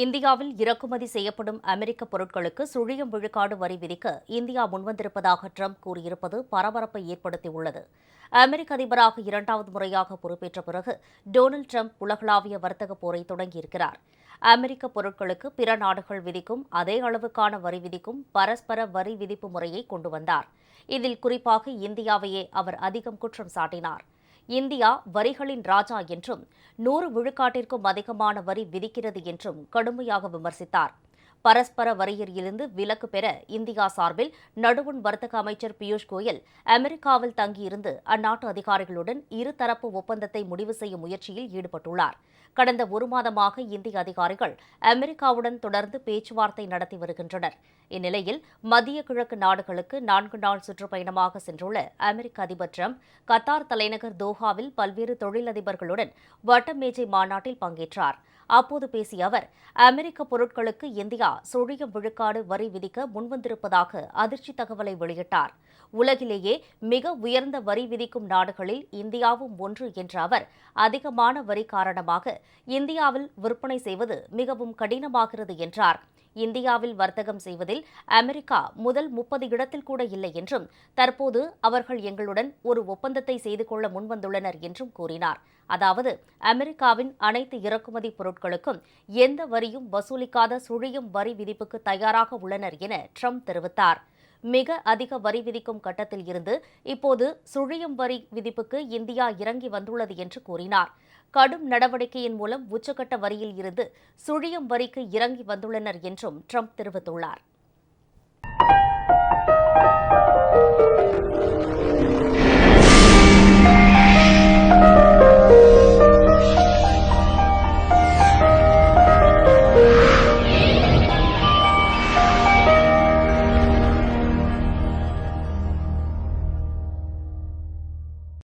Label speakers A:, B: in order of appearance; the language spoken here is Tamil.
A: இந்தியாவில் இறக்குமதி செய்யப்படும் அமெரிக்க பொருட்களுக்கு சுழியம் விழுக்காடு வரி விதிக்க இந்தியா முன்வந்திருப்பதாக ட்ரம்ப் கூறியிருப்பது பரபரப்பை ஏற்படுத்தியுள்ளது. அமெரிக்க அதிபராக இரண்டாவது முறையாக பொறுப்பேற்ற பிறகு டொனால்டு ட்ரம்ப் உலகளாவிய வர்த்தக போரை தொடங்கியிருக்கிறார். அமெரிக்க பொருட்களுக்கு பிற நாடுகள் விதிக்கும் அதே அளவுக்கான வரி விதிக்கும் பரஸ்பர வரி விதிப்பு முறையை கொண்டு வந்தார். இதில் குறிப்பாக இந்தியாவையே அவர் அதிகம் குற்றம் சாட்டினார். இந்தியா வரிகளின் ராஜா என்றும் நூறு விழுக்காட்டிற்கும் அதிகமான வரி விதிக்கிறது என்றும் கடுமையாக விமர்சித்தார். பரஸ்பர வரியில் இருந்து விலக்கு பெற இந்தியா சார்பில் நடுவண் வர்த்தக அமைச்சர் பியூஷ் கோயல் அமெரிக்காவில் தங்கியிருந்து அந்நாட்டு அதிகாரிகளுடன் இருதரப்பு ஒப்பந்தத்தை முடிவு செய்யும் முயற்சியில் ஈடுபட்டுள்ளார். கடந்த ஒரு மாதமாக இந்திய அதிகாரிகள் அமெரிக்காவுடன் தொடர்ந்து பேச்சுவார்த்தை நடத்தி வருகின்றனர். இந்நிலையில் மத்திய கிழக்கு நாடுகளுக்கு நான்கு நாள் சுற்றுப்பயணமாக சென்றுள்ள அமெரிக்க அதிபர் ட்ரம்ப் கத்தார் தலைநகர் தோஹாவில் பல்வேறு தொழிலதிபர்களுடன் வட்டமேஜை மாநாட்டில் பங்கேற்றார். அப்போது பேசிய அவர் அமெரிக்க பொருட்களுக்கு இந்தியா சுழியம் விழுக்காடு வரி விதிக்க முன்வந்திருப்பதாக அதிர்ச்சி தகவலை வெளியிட்டார். உலகிலேயே மிக உயர்ந்த வரி விதிக்கும் நாடுகளில் இந்தியாவும் ஒன்று என்ற அவர் அதிகமான வரி காரணமாக இந்தியாவில் விற்பனை செய்வது மிகவும் கடினமாகிறது என்றார். இந்தியாவில் வர்த்தகம் செய்வதில் அமெரிக்கா முதல் முப்பது இடத்தில் கூட இல்லை என்றும் தற்போது அவர்கள் எங்களுடன் ஒரு ஒப்பந்தத்தை செய்து கொள்ள முன்வந்துள்ளனர் என்றும் கூறினார். அதாவது அமெரிக்காவின் அனைத்து இறக்குமதி பொருட்களுக்கும் எந்த வரியும் வசூலிக்காத சுழியும் வரி விதிப்புக்கு தயாராக உள்ளனர் என ட்ரம்ப் தெரிவித்தார். மிக அதிக வரி விதிக்கும் கட்டத்தில் இருந்து இப்போது சுழியம் வரி விதிப்புக்கு இந்தியா இறங்கி வந்துள்ளது என்று கூறினார். கடும் நடவடிக்கையின் மூலம் உச்சக்கட்ட வரியில் இருந்து சுழியம் வரிக்கு இறங்கி வந்துள்ளனர் என்றும் ட்ரம்ப் தெரிவித்துள்ளார்.